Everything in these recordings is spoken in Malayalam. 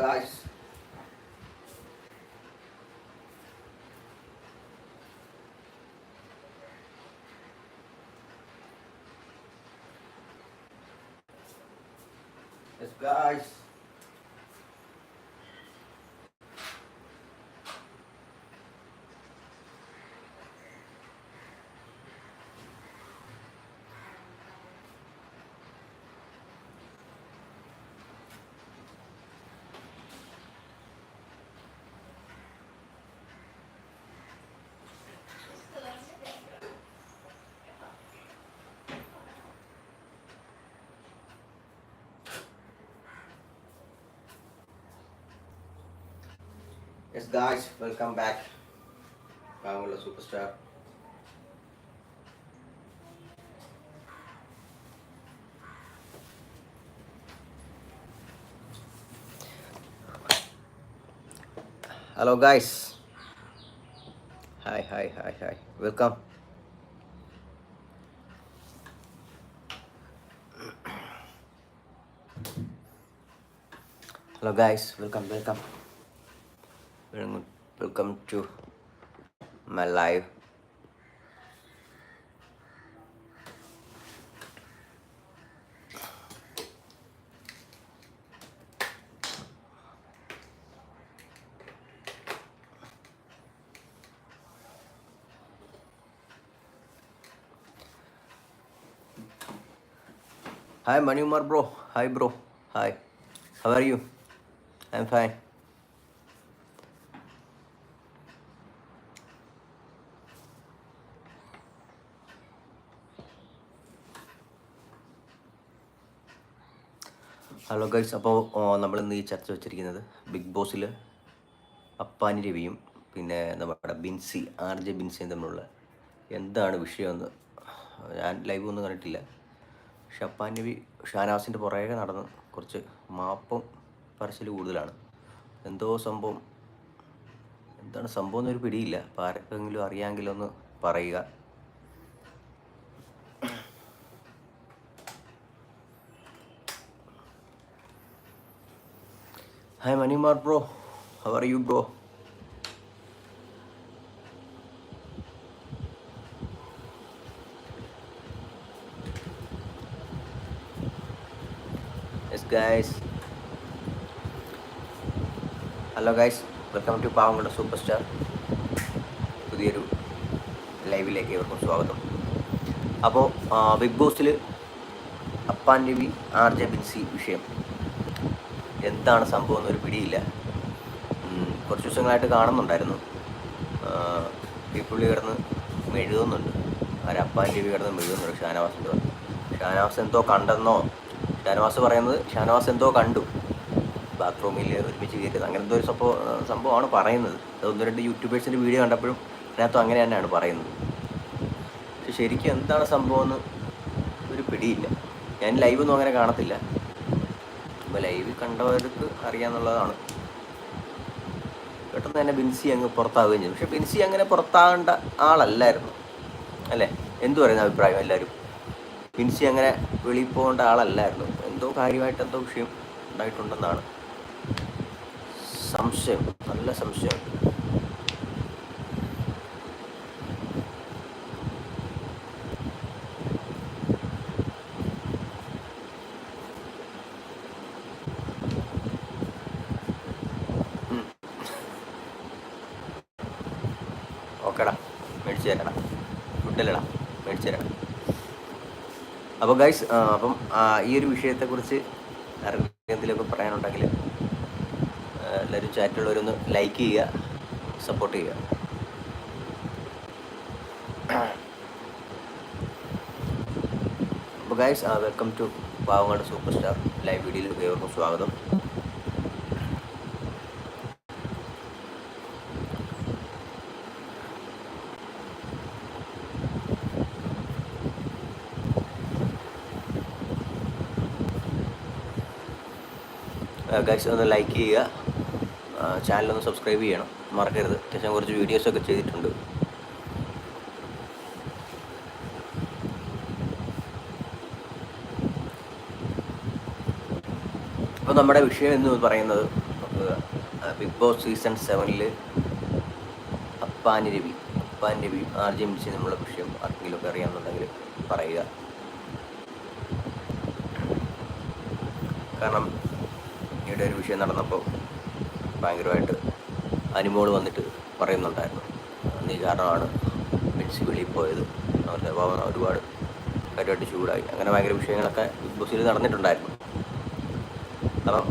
guys. Yes, guys. Guys, welcome back. Pamela Superstar. Hello, guys. Hi, hi, hi, hi. Welcome. Hello guys, welcome, welcome. Welcome to my live. Hi Manumar bro. Hi bro. Hi. How are you? I'm fine. Hello guys അപ്പോൾ നമ്മൾ ഇന്ന് ഈ ചർച്ച വെച്ചിരിക്കുന്നത് ബിഗ് ബോസിൽ അപ്പാനി രവിയും പിന്നെ നമ്മുടെ ബിൻസി ആർ ജെ ബിൻസിയും തമ്മിലുള്ള എന്താണ് വിഷയമെന്ന് ഞാൻ ലൈവ് ഒന്നും കണ്ടിട്ടില്ല. പക്ഷെ അപ്പാനി രവി ഷാനാസിന്റെ പുറകെ നടന്ന് കുറച്ച് മാപ്പും പറച്ചിൽ കൂടുതലാണ്. എന്തോ സംഭവം എന്താണ് സംഭവം എന്നൊരു പിടിയില്ല. അപ്പോൾ ആർക്കെങ്കിലും അറിയാമെങ്കിലൊന്ന് പറയുക. Hi Manimar bro you bro? Yes guys. Hello guys welcome to പാവങ്ങളുടെ സൂപ്പർ സ്റ്റാർ പുതിയൊരു ലൈവിലേക്ക് ഏവർക്കും സ്വാഗതം. അപ്പോൾ ബിഗ് ബോസിൽ അപ്പാൻ രവി ആർ ജെ ബിൻസി വിഷയം. എന്താണ് സംഭവം എന്നൊരു പിടിയില്ല. കുറച്ച് ദിവസങ്ങളായിട്ട് കാണുന്നുണ്ടായിരുന്നു. ഈ പുള്ളി കിടന്ന് മെഴുകുന്നുണ്ട്. അവരപ്പാൻ ടി വി കിടന്ന് മെഴുകുന്നുണ്ട് ഷാനവാസിന്റെ ഷാനവാസ് എന്തോ കണ്ടെന്നോ? ഷാനവാസ് പറയുന്നത് ഷാനവാസ് എന്തോ കണ്ടു. ബാത്റൂമിൽ ഒരുമിച്ച് കയറിയത്. അങ്ങനെ എന്തോ ഒരു സംഭവം സംഭവമാണ് പറയുന്നത്. അത് ഒന്ന് രണ്ട് യൂട്യൂബേഴ്സിന്റെ വീഡിയോ കണ്ടപ്പോഴും അതിനകത്തും അങ്ങനെ തന്നെയാണ് പറയുന്നത്. പക്ഷെ ശരിക്കും എന്താണ് സംഭവം എന്ന് ഒരു പിടിയില്ല. ഞാൻ ലൈവൊന്നും അങ്ങനെ കാണത്തില്ല. അപ്പോൾ ലൈവ് കണ്ടവർക്ക് അറിയാന്നുള്ളതാണ്. പെട്ടെന്ന് തന്നെ ബിൻസി അങ്ങ് പുറത്താവുകയും ചെയ്തു പക്ഷെ ബിൻസി അങ്ങനെ പുറത്താകേണ്ട ആളല്ലായിരുന്നു. അല്ലേ? എന്തു പറയുന്ന അഭിപ്രായം എല്ലാവരും? ബിൻസി അങ്ങനെ വെളിയിൽ പോകേണ്ട ആളല്ലായിരുന്നു. എന്തോ കാര്യമായിട്ട് എന്തോ വിഷയം ഉണ്ടായിട്ടുണ്ടെന്നാണ് സംശയം. നല്ല സംശയം. അപ്പോൾ ഗൈസ് അപ്പം ഈ ഒരു വിഷയത്തെക്കുറിച്ച് എന്തെങ്കിലുമൊക്കെ പറയാനുണ്ടെങ്കിൽ എല്ലാവരും ചാറ്റുള്ളവരൊന്ന് ലൈക്ക് ചെയ്യുക സപ്പോർട്ട് ചെയ്യുക. അപ്പോൾ ഗൈസ് വെൽക്കം ടു പാവങ്ങളുടെ സൂപ്പർ സ്റ്റാർ ലൈവ് വീഡിയോയിലേക്ക് ഏവർക്കും സ്വാഗതം. ഗൈസ് ഒന്ന് ലൈക്ക് ചെയ്യുക. ചാനലൊന്ന് സബ്സ്ക്രൈബ് ചെയ്യണം. മറക്കരുത്. അത്യാവശ്യം കുറച്ച് വീഡിയോസൊക്കെ ചെയ്തിട്ടുണ്ട്. അപ്പോൾ നമ്മുടെ വിഷയം എന്ന് പറയുന്നത് ബിഗ് ബോസ് സീസൺ സെവനിൽ അപ്പാനി രവി അപ്പാൻ രവി ആർ ജെ സി നമ്മളെ വിഷയം ആർക്കെങ്കിലുമൊക്കെ അറിയാമെന്നുണ്ടെങ്കിൽ പറയുക. കാരണം ഇവിടെ ഒരു വിഷയം നടന്നപ്പോൾ ഭയങ്കരമായിട്ട് അനുമോൾ വന്നിട്ട് പറയുന്നുണ്ടായിരുന്നു. നീ കാരണമാണ് മിൻസി വെളിയിൽ പോയത്. അവരുടെ ഭാവന ഒരുപാട് കാര്യമായിട്ട് ചൂടായി. അങ്ങനെ ഭയങ്കര വിഷയങ്ങളൊക്കെ ബിഗ് ബോസിൽ നടന്നിട്ടുണ്ടായിരുന്നു. അപ്പം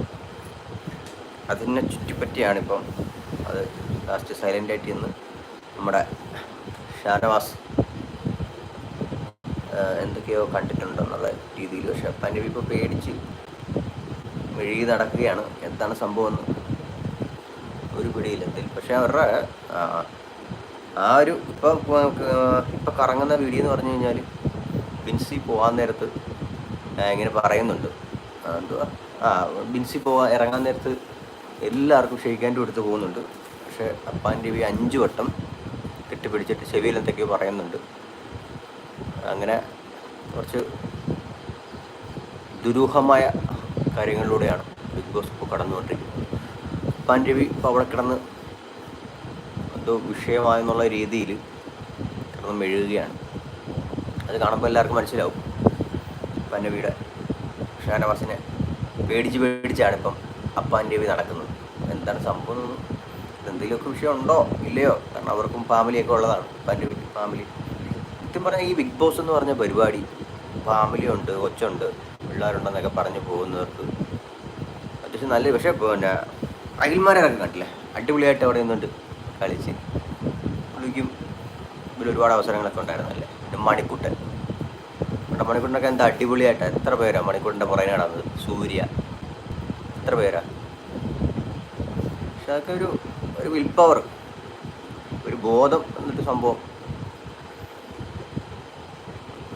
അതിനെ ചുറ്റിപ്പറ്റിയാണിപ്പം അത് ലാസ്റ്റ് സൈലന്റ് ആയിട്ട് ഇന്ന് നമ്മുടെ ഷാനവാസ് എന്തൊക്കെയോ കണ്ടിട്ടുണ്ടെന്നുള്ള രീതിയിൽ. പക്ഷെ പനവി ഇപ്പോൾ പേടിച്ച് മെഴുകി നടക്കുകയാണ് എന്താണ് സംഭവം എന്ന് ഒരു എന്തെങ്കിലും പക്ഷെ അവരുടെ ആ, ഒരു ഇപ്പൊ ഇപ്പൊ കറങ്ങുന്ന വീഡിയോ എന്ന് പറഞ്ഞു കഴിഞ്ഞാൽ ബിൻസി പോകാൻ നേരത്ത് ഇങ്ങനെ പറയുന്നുണ്ട്. എന്തുവാ? ആ ബിൻസി പോവാ ഇറങ്ങാൻ നേരത്ത് എല്ലാവർക്കും ഷെയ്ക്കാന്റെ എടുത്ത് പോകുന്നുണ്ട്. പക്ഷെ അപ്പാന്റെ ഈ അഞ്ച് വട്ടം കെട്ടിപ്പിടിച്ചിട്ട് ചെവിയിൽ എന്തൊക്കെയോ പറയുന്നുണ്ട്. അങ്ങനെ കുറച്ച് ദുരൂഹമായ കാര്യങ്ങളിലൂടെയാണ് ബിഗ് ബോസ് ഇപ്പോൾ കടന്നുകൊണ്ടിരിക്കുന്നത്. പാൻ രവി ഇപ്പോൾ അവിടെ കിടന്ന് എന്തോ വിഷയമായെന്നുള്ള രീതിയിൽ കിടന്ന് മെഴുകുകയാണ്. അത് കാണുമ്പോൾ എല്ലാവർക്കും മനസ്സിലാവും. പാൻ രവിയുടെ ഷാനവാസിനെ പേടിച്ച് പേടിച്ചാണ് ഇപ്പം അപ്പാൻ നടക്കുന്നത്. എന്താണ് സംഭവം? എന്തെങ്കിലുമൊക്കെ വിഷയം ഉണ്ടോ ഇല്ലയോ? കാരണം അവർക്കും ഫാമിലിയൊക്കെ ഉള്ളതാണ് അപ്പാൻ രവി ഫാമിലി. സത്യം പറഞ്ഞാൽ ഈ ബിഗ് ബോസ് എന്ന് പറഞ്ഞ പരിപാടി ഫാമിലി ഉണ്ട് കൊച്ചുണ്ട്. പിള്ളേരുണ്ടെന്നൊക്കെ പറഞ്ഞു പോകുന്നവർക്ക് അത്യാവശ്യം നല്ല പക്ഷേ പിന്നെ അഖിൽമാരൊക്കെ കണ്ടില്ലേ? അടിപൊളിയായിട്ട് അവിടെ നിന്നുണ്ട് കളിച്ച് പുള്ളിക്കും ഇതിൽ ഒരുപാട് അവസരങ്ങളൊക്കെ ഉണ്ടായിരുന്നല്ലേ? പിന്നെ മണിക്കുട്ടൻ. നമ്മുടെ മണിക്കുട്ടനൊക്കെ എന്താ അടിപൊളിയായിട്ട് എത്ര പേരാണ് മണിക്കുട്ടന്റെ പുറകെ നടന്നത്? സൂര്യ. എത്ര പേരാ? പക്ഷെ അതൊക്കെ ഒരു ഒരു വിൽ പവർ ഒരു ബോധം എന്നിട്ട് സംഭവം.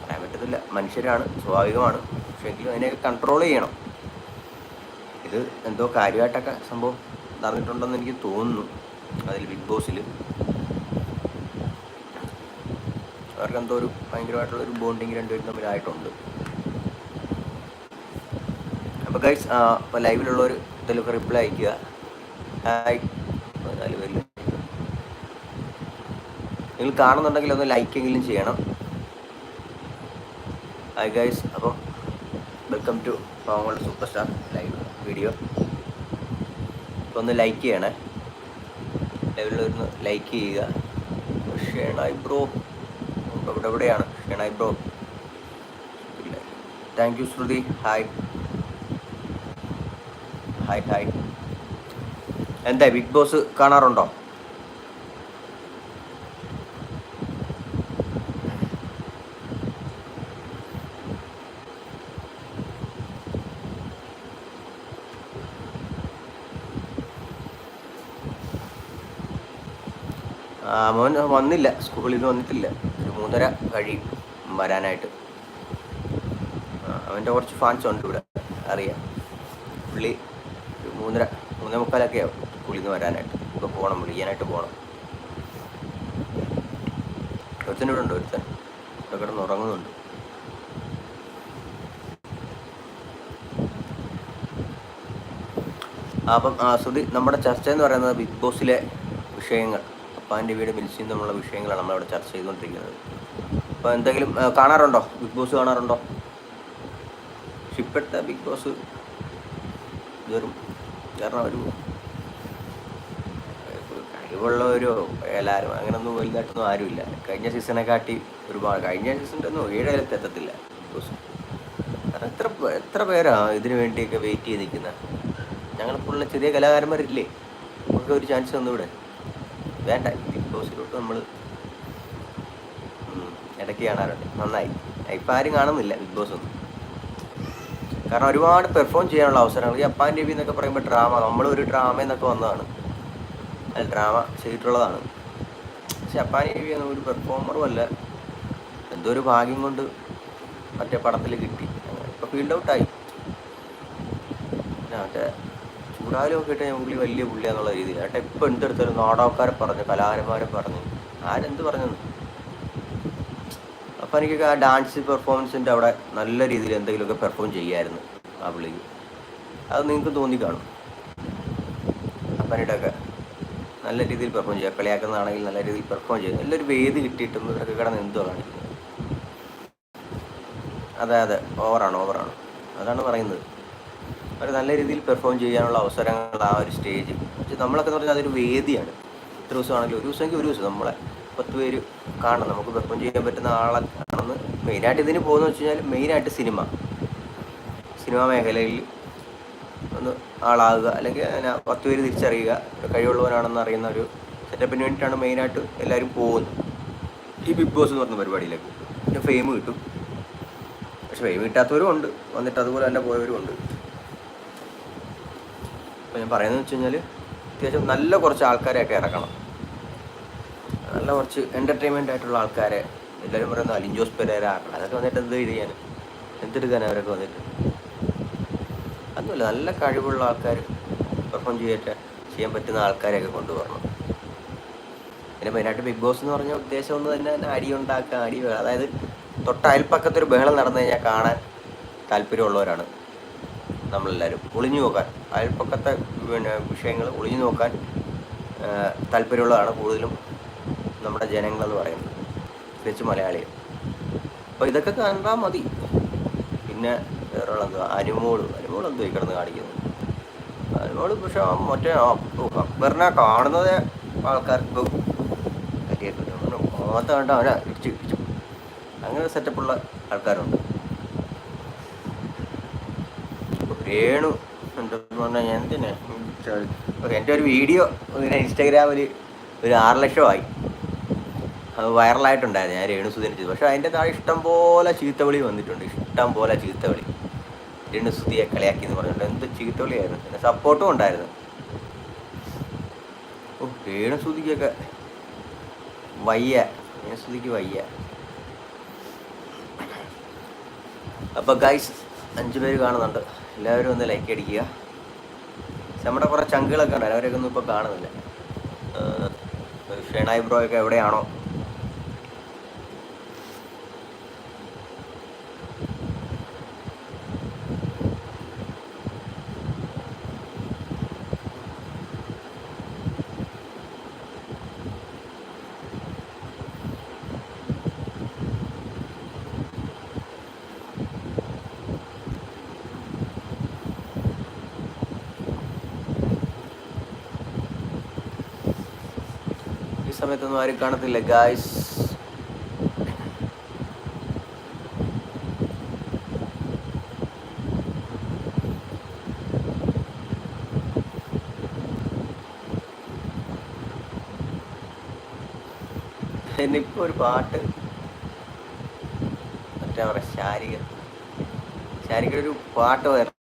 പറയാൻ പറ്റത്തില്ല. മനുഷ്യരാണ് സ്വാഭാവികമാണ്. പക്ഷെ അതിനെയൊക്കെ കൺട്രോൾ ചെയ്യണം. ഇത് എന്തോ കാര്യമായിട്ടൊക്കെ സംഭവം നടന്നിട്ടുണ്ടെന്ന് എനിക്ക് തോന്നുന്നു. അതിൽ ബിഗ് ബോസിൽ അവർക്ക് എന്തോ ഒരു ഭയങ്കരമായിട്ടുള്ള ഒരു ബോണ്ടിങ് രണ്ടുപേരും തമ്മിലായിട്ടുണ്ട്. അപ്പോൾ ഗൈസ് ഇപ്പോൾ ലൈവിലുള്ളവർ ഇതിലൊക്കെ റിപ്ലൈ അയക്കുക ഹായ് നാല് പേരിൽ നിങ്ങൾ കാണുന്നുണ്ടെങ്കിൽ ഒന്ന് ലൈക്കെങ്കിലും ചെയ്യണം. ഹായ് ഗൈസ് അപ്പം വെൽക്കം ടു പാവങ്ങളുടെ സൂപ്പർ സ്റ്റാർ ലൈവ് വീഡിയോ അപ്പോൾ ഒന്ന് ലൈക്ക് ചെയ്യണേ. ലൈവിൽ ഒന്ന് ലൈക്ക് ചെയ്യുക. ഷേണായി ബ്രോ. ഇവിടെ എവിടെയാണ്? Shenoy bro. Thank you Shruti. Hi hi hi എന്താ ബിഗ് ബോസ് കാണാറുണ്ടോ? മോൻ വന്നില്ല സ്കൂളിൽ നിന്ന് വന്നിട്ടില്ല. ഒരു മൂന്നര കഴിയും വരാനായിട്ട്. അവന്റെ കുറച്ച് ഫാൻസ് ഉണ്ട് ഇവിടെ അറിയാം. പുള്ളി മൂന്നര മൂന്നേ മുക്കാലൊക്കെ ആവും സ്കൂളിൽ നിന്ന് വരാനായിട്ട്. ഇപ്പോൾ പോകണം വിളിക്കാനായിട്ട് പോകണം ഒരുത്തൻ ഇവിടെ ഉണ്ട് ഒരുത്തൻ. ഇവിടെ കിടന്ന് ഉറങ്ങുന്നുണ്ട്. അപ്പം ശ്രുതി നമ്മുടെ ചർച്ച എന്ന് പറയുന്നത് ബിഗ് ബോസിലെ വിഷയങ്ങൾ. അപ്പാന്റെ വീട് മിൽസിയും തമ്മിലുള്ള വിഷയങ്ങളാണ് നമ്മളിവിടെ ചർച്ച ചെയ്തുകൊണ്ടിരിക്കുന്നത്. അപ്പോൾ എന്തെങ്കിലും കാണാറുണ്ടോ? ബിഗ് ബോസ് കാണാറുണ്ടോ? ഇപ്പോഴത്തെ ബിഗ് ബോസ് വെറും കാരണം ഒരു കഴിവുള്ളവരോ എല്ലാവരും അങ്ങനൊന്നും വലുതായിട്ടൊന്നും ആരുമില്ല. കഴിഞ്ഞ സീസണെ കാട്ടി ഒരുപാട് കഴിഞ്ഞ സീസണിന്റെ ഒന്നും ഏഴായിരത്തി എത്തത്തില്ല ബിഗ് ബോസ്. കാരണം എത്ര എത്ര പേരാണ് ഇതിനു വേണ്ടിയൊക്കെ വെയിറ്റ് ചെയ്ത് നിൽക്കുന്നത് ഞങ്ങളെപ്പോലുള്ള ചെറിയ കലാകാരന്മാരില്ലേ? നമുക്ക് ഒരു ചാൻസ് തന്നൂടെ? വേണ്ട. ബിഗ് ബോസിലോട്ട് നമ്മൾ ഇടയ്ക്ക് കാണാറുണ്ട്. നന്നായി. ഇപ്പം ആരും കാണുന്നില്ല ബിഗ് ബോസ് ഒന്നും. കാരണം ഒരുപാട് പെർഫോം ചെയ്യാനുള്ള അവസരങ്ങൾ. ഈ അപ്പാൻ രവി എന്നൊക്കെ പറയുമ്പോൾ ഡ്രാമ നമ്മളൊരു ഡ്രാമ എന്നൊക്കെ വന്നതാണ്. അതിൽ ഡ്രാമ ചെയ്തിട്ടുള്ളതാണ്. പക്ഷെ അപ്പാൻ രവി എന്ന ഒരു പെർഫോമറും അല്ല. എന്തോ ഒരു ഭാഗ്യം കൊണ്ട് മറ്റേ പടത്തിൽ കിട്ടി. ഇപ്പം ഫീൽഡ് ഔട്ടായി മറ്റേ ചൂടാലും നോക്കിയിട്ട് ഞാൻ പുള്ളി വലിയ പുള്ളിയാന്നുള്ള രീതിയിൽ. ഏട്ടാ ഇപ്പം എന്തെടുത്താലും നാടകക്കാരെ പറഞ്ഞു കലാകാരന്മാരെ പറഞ്ഞു. ആരെന്ത് പറഞ്ഞെന്ന്? അപ്പം എനിക്കൊക്കെ ആ ഡാൻസ് പെർഫോമൻസിന്റെ അവിടെ നല്ല രീതിയിൽ എന്തെങ്കിലുമൊക്കെ പെർഫോം ചെയ്യായിരുന്നു ആ പുള്ളിക്ക്. അത് നിങ്ങൾക്ക് തോന്നി കാണും. അപ്പനിട്ടൊക്കെ നല്ല രീതിയിൽ പെർഫോം ചെയ്യുക. കളിയാക്കുന്നതാണെങ്കിൽ നല്ല രീതിയിൽ പെർഫോം ചെയ്യുക. നല്ലൊരു വേദി കിട്ടിയിട്ടും ഇവരൊക്കെ കിടന്ന് എന്തോ കാണിക്കുന്നത് അതെ അതെ. ഓവറാണ് ഓവറാണ് അതാണ് പറയുന്നത്. അവർ നല്ല രീതിയിൽ പെർഫോം ചെയ്യാനുള്ള അവസരങ്ങൾ ആ ഒരു സ്റ്റേജ് പക്ഷെ നമ്മളൊക്കെ എന്ന് പറഞ്ഞാൽ അതൊരു വേദിയാണ്. ഇത്ര ദിവസമാണെങ്കിലും ഒരു ദിവസമെങ്കിൽ ഒരു ദിവസം നമ്മളെ പത്ത് പേര് കാണണം. നമുക്ക് പെർഫോം ചെയ്യാൻ പറ്റുന്ന ആളെ ആണെന്ന് മെയിനായിട്ട് ഇതിന് പോകുന്ന വെച്ച് കഴിഞ്ഞാൽ മെയിനായിട്ട് സിനിമ സിനിമാ മേഖലയിൽ ഒന്ന് ആളാകുക. അല്ലെങ്കിൽ അങ്ങനെ പത്ത് പേര് തിരിച്ചറിയുക. കഴിവുള്ളവനാണെന്ന് അറിയുന്ന ഒരു സെറ്റപ്പിന് വേണ്ടിയിട്ടാണ് മെയിനായിട്ട് എല്ലാവരും പോകുന്നത്. ഈ ബിഗ് ബോസ് എന്ന് പറഞ്ഞ പരിപാടിയിലേക്ക്. പിന്നെ ഫെയിം കിട്ടും. പക്ഷെ ഫെയിം കിട്ടാത്തവരും ഉണ്ട്. വന്നിട്ട് അതുപോലെ തന്നെ പോയവരും ഉണ്ട്. അപ്പോൾ ഞാൻ പറയുന്നത് വെച്ച് കഴിഞ്ഞാൽ അത്യാവശ്യം നല്ല കുറച്ച് ആൾക്കാരെയൊക്കെ ഇറക്കണം. നല്ല കുറച്ച് എന്റർടൈൻമെന്റ് ആയിട്ടുള്ള ആൾക്കാരെ എല്ലാവരും പറയുന്നത് അലിഞ്ചോസ് പെരേര ആക്കണം. അതൊക്കെ വന്നിട്ട് എന്ത് ചെയ്യാൻ എന്തെടുക്കാൻ അവരൊക്കെ വന്നിട്ട്? അതൊന്നുമില്ല നല്ല കഴിവുള്ള ആൾക്കാർ പെർഫോം ചെയ്തിട്ട് ചെയ്യാൻ പറ്റുന്ന ആൾക്കാരെയൊക്കെ കൊണ്ടുവരണം. പിന്നെ മെയിനായിട്ട് ബിഗ് ബോസ് എന്ന് പറഞ്ഞ ഉദ്ദേശം ഒന്ന് തന്നെ അടി ഉണ്ടാക്കുക അടി അതായത് തൊട്ട അയൽപ്പക്കത്തൊരു ബഹളം നടന്നു കഴിഞ്ഞാൽ കാണാൻ താല്പര്യമുള്ളവരാണ്. നമ്മളെല്ലാവരും ഒളിഞ്ഞു നോക്കാൻ അയൽപ്പക്കത്തെ പിന്നെ വിഷയങ്ങൾ ഒളിഞ്ഞു നോക്കാൻ താല്പര്യമുള്ളതാണ് കൂടുതലും നമ്മുടെ ജനങ്ങളെന്ന് പറയുന്നത്. പ്രത്യേകിച്ച് മലയാളികൾ. അപ്പോൾ ഇതൊക്കെ കണ്ടാൽ മതി. പിന്നെ വേറെ അനുമോൾ. അനുമോൾ എന്തോ കിടന്ന് കാണിക്കുന്നത് അനുമോൾ പക്ഷെ മറ്റേ അക്ബറിനെ കാണുന്നത് ആൾക്കാർക്ക് മാത്രം കണ്ട അവനെ ഇടിച്ച് ഇടിച്ചു. അങ്ങനെ സെറ്റപ്പുള്ള ആൾക്കാരുണ്ട് ഇപ്പൊ രേണു എന്തെന്ന് പറഞ്ഞാൽ ഞാൻ എന്തിനാ എന്റെ ഒരു വീഡിയോ ഇങ്ങനെ ഇൻസ്റ്റാഗ്രാമിൽ ഒരു ആറ് ലക്ഷമായി. അത് വൈറലായിട്ടുണ്ടായിരുന്നു ഞാൻ രേണു സുധീനെ ചെയ്തു. പക്ഷേ അതിന്റെ താഴെ ഇഷ്ടം പോലെ ചീത്തവിളി വന്നിട്ടുണ്ട് ഇഷ്ടം പോലെ ചീത്തവിളി രേണു സുധിയെ കളിയാക്കി എന്ന് പറഞ്ഞിട്ട് എന്ത് ചീത്തവിളിയായിരുന്നു പിന്നെ സപ്പോർട്ടും ഉണ്ടായിരുന്നു. ഓ രേണു സുധിക്കൊക്കെ വയ്യ രേണു സുധിക്ക് വയ്യ. അപ്പോൾ ഗൈസ് അഞ്ച് പേര് കാണുന്നുണ്ട്. എല്ലാവരും ഒന്ന് ലൈക്ക് അടിക്കുക. നമ്മുടെ കുറേ ചങ്കുകളൊക്കെ ഉണ്ട് അവരൊക്കെ ഒന്നും ഇപ്പോൾ കാണുന്നില്ല. ബ്രോ ഒക്കെ എവിടെയാണോ ഈ സമയത്തൊന്നും ആരും കാണത്തില്ല ഗായ്സ് എന്നിപ്പോ ഒരു പാട്ട്. മറ്റേ പറയാ ശാരിക. ശാരിക ഒരു പാട്ട് വരണം